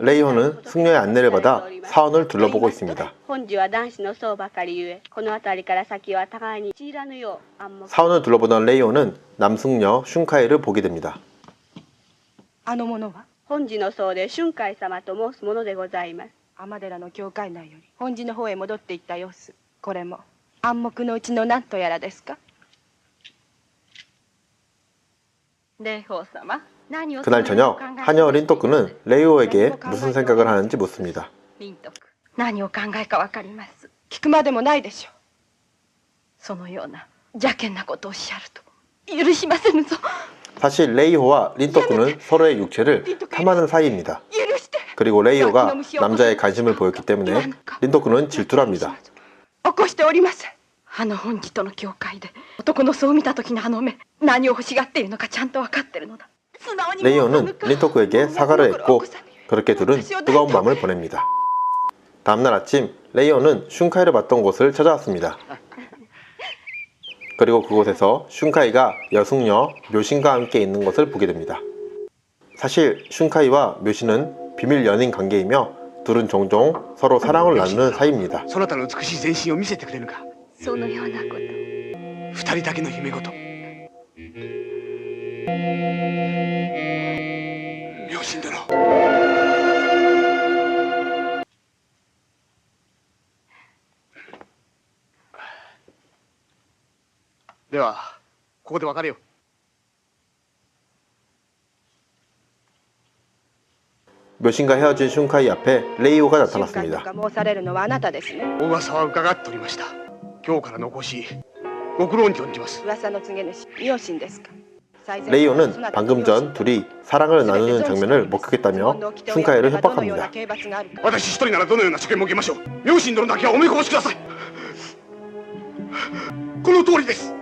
레이오는 승려의 안내를 받아 사원을 둘러보고 있습니다. 本日は男子の層ばかりゆえ、この辺りから先は互いに散らぬよう暗黙。 사원을 둘러보던 레이오는 남승려 슌카이를 보게 됩니다. あの者は本日の層で春海様と申すものでございます。天寺の教会内より本寺の方へ戻っていった様子これも暗黙のうちの何とやらですか霊宝様、何を 그날 저녁 하녀 린토쿠는 레이오에게 무슨 생각을 하는지 묻습니다. 臨徳。何を考えかわかります聞くまでもないでしょうそのような邪険なことをおっしゃると許しませぬぞ 사실 레이호와 린토쿠는 서로의 육체를 탐하는 사이입니다. 許して 그리고 레이호가 남자의 관심을 보였기 때문에 린토쿠는 질투를 합니다. 起こしておりませんあの本寺との教会で男の巣を見た時のあの目何を欲しがっているのかちゃんと分かってるのだ素直に 레이오는 린토쿠에게 사과를 했고 그렇게 둘은 뜨거운 밤을 보냅니다. 다음날 아침 레이오는 슌카이를 봤던 곳을 찾아왔습니다. 그리고 그곳에서 슌카이가 여승려 묘신과 함께 있는 것을 보게 됩니다. 사실 슌카이와 묘신은 비밀 연인 관계이며 둘은 종종 서로 사랑을 나누는 사이입니다. そなたの美しい全身を見せてくれぬかそのようなこと。二人だけの夢事両 ではここで別れよう 묘신과 헤어진 슌카이 앞에 레이오가 瞬間 나타났습니다. とか申されるのはあなたですねお噂は伺っておりました今日からのごしご苦労に存じます噂の告げ主妙心ですか 레이오는 방금 전 둘이 사랑을 나누는 장면을 목격했다며 슌카이를 협박합니다. 私一人ならどのような所見も受けましょう両親殿だけはお目こぼしくださいこの通りです 心より帰る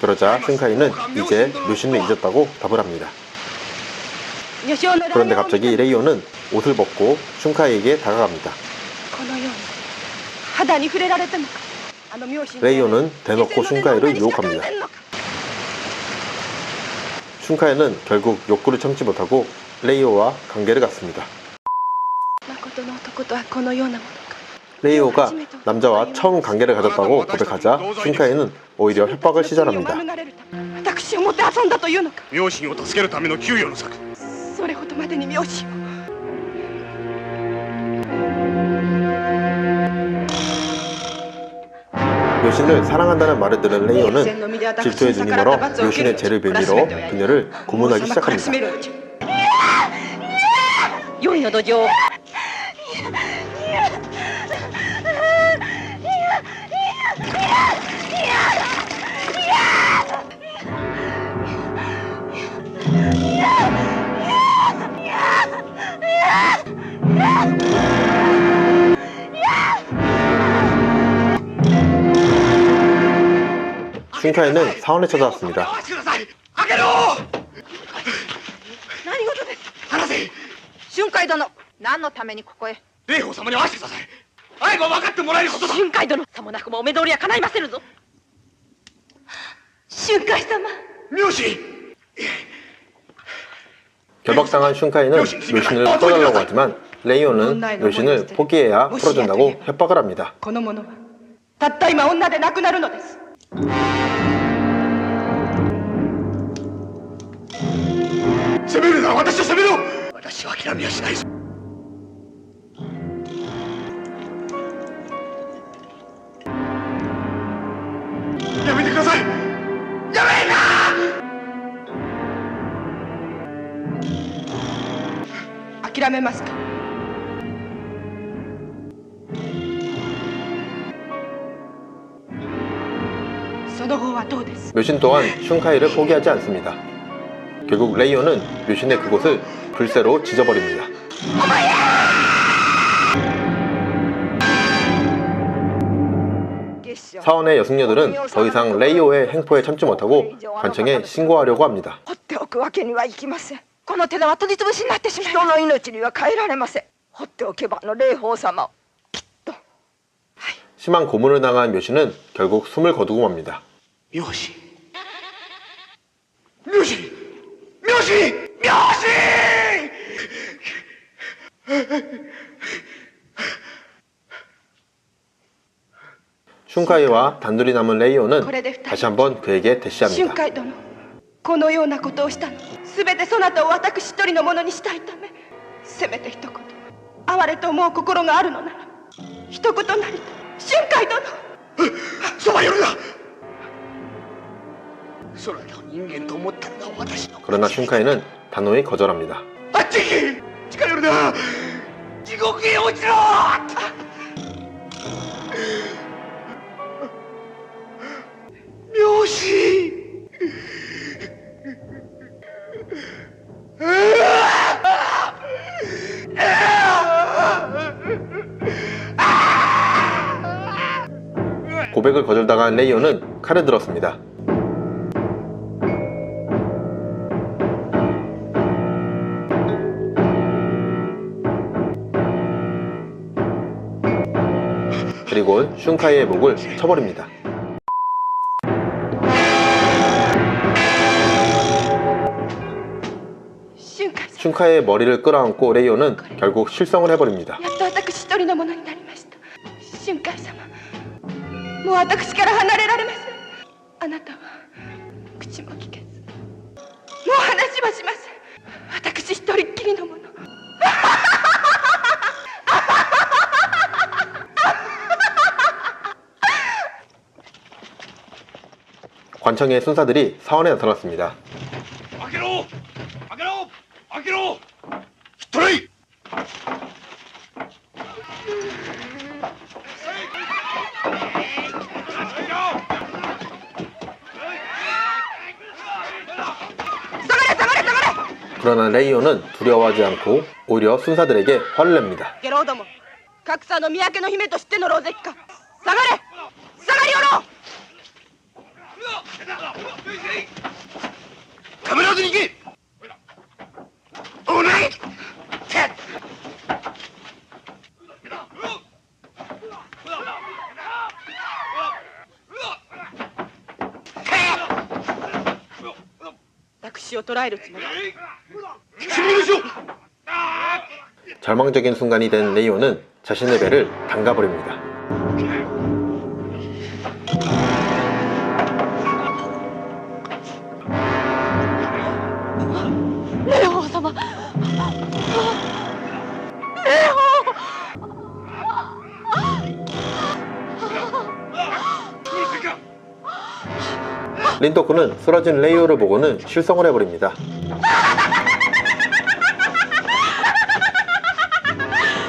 그러자 승카이는 이제 루시는 잊었다고 답을 합니다. 그런데 갑자기 레이오는 옷을 벗고 슌카이에게 다가갑니다. 레이오는 대놓고 슌카이를 유혹합니다. 슌카이는 결국 욕구를 참지 못하고 레이오와 관계를 갖습니다. 레이오가 남자와 처음 관계를 가졌다고 고백하자 슌카이는 오히려 협박을 시작합니다. 요신을 사랑한다는 말을 들은 레이오는 질투의 주님으로 요신의 죄를 빌미로 그녀를 고문하기 시작합니다. 良いの土壌を 슌카이는 사원에 찾아왔습니다. 待ちください開けろ何事です話せ春海殿何のためにここへ霊宝様に会わせてください会えば分かってもらえることだ春海殿さもなくもお目通りは叶いませぬぞ春海様 妙心 결박당한 슌카이는 묘신을 풀어달라고 하지만 레이오는 묘신을 포기해야 풀어준다고 협박을 합니다. Dame masque. 묘신 또한 슌카이를 포기하지 않습니다. 결국 레이온은 묘신의 그곳을 불새로 지져버립니다. 사원의 여승녀들은 더 이상 레이오의 행포에 참지 못하고 관청에 신고하려고 합니다. 放っておくわけにはいきませんこの手では取り潰しになってしまい人の命には変えられません放っておけばあの霊宝様を 심한 고문을 당한 묘신은 결국 숨을 거두고 맙니다. 妙子妙子妙子妙子 슌카이와 단둘이 남은 레이오는 다시 한번 그에게 俊 대시합니다. 海殿 このようなことをしたの全てそなたを私一人のものにしたいためせめて一言哀れと思う心があるのなら一言なりと俊海殿そばに寄るなそなたを人間と思ったのが私の 그러나 슌카이는 단호히 거절합니다. あっち行け近寄るな地獄へ落ちろ 고백을 거절당한 레이온은 칼을 들었습니다. 그리고 슌카이의 목을 쳐버립니다. 슌카의 머리를 끌어안고 레이온은 결국 실성을 해버립니다. やっと私一人のものになりました俊海様もう私から離れられませんあなたは口も聞けずもう話はしません私一人っきりのもの 관청의 순사들이 사원에 나타났습니다. 그러나 레이오는 두려워하지 않고 오히려 순사들에게 화를 냅니다. ゲロウども格差の三宅の姫としての狼藉か下がれ下がりよろうためらわずに行けおない私を捕らえるつもり 절망적인 순간이 된 레이오는 자신의 배를 담가버립니다. 린도크는 쓰러진 레이오를 보고는 실성을 해버립니다.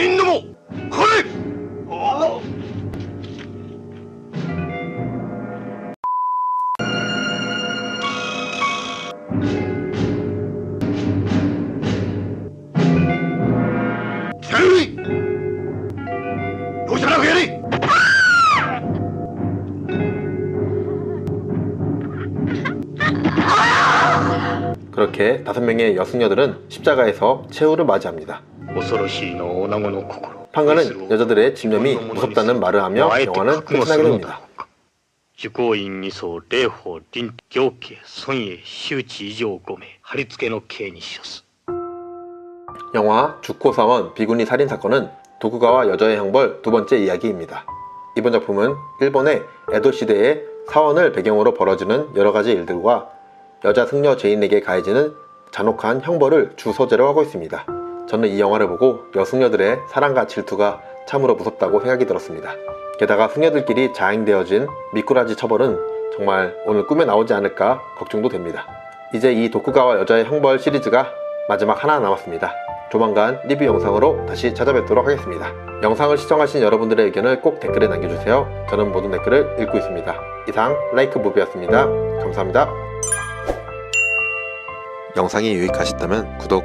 이놈! 그래! 어? 대위! 노사라고 해리! 그렇게 다섯 명의 여승녀들은 십자가에서 최후를 맞이합니다. 판가는 여자들의 집념이 무섭다는 말을 하며 영화는 끝나게 됩니다. 영화 주코사원 비군이 살인 사건은 도쿠가와 여자의 형벌 두 번째 이야기입니다. 이번 작품은 일본의 에도 시대의 사원을 배경으로 벌어지는 여러 가지 일들과 여자 승려 죄인에게 가해지는 잔혹한 형벌을 주 소재로 하고 있습니다. 저는 이 영화를 보고 여승려들의 사랑과 질투가 참으로 무섭다고 생각이 들었습니다. 게다가 승려들끼리 자행되어진 미꾸라지 처벌은 정말 오늘 꿈에 나오지 않을까 걱정도 됩니다. 이제 이 도쿠가와 여자의 형벌 시리즈가 마지막 하나 남았습니다. 조만간 리뷰 영상으로 다시 찾아뵙도록 하겠습니다. 영상을 시청하신 여러분들의 의견을 꼭 댓글에 남겨주세요. 저는 모든 댓글을 읽고 있습니다. 이상 라이크 무비였습니다. 감사합니다. 영상이 유익하셨다면 구독,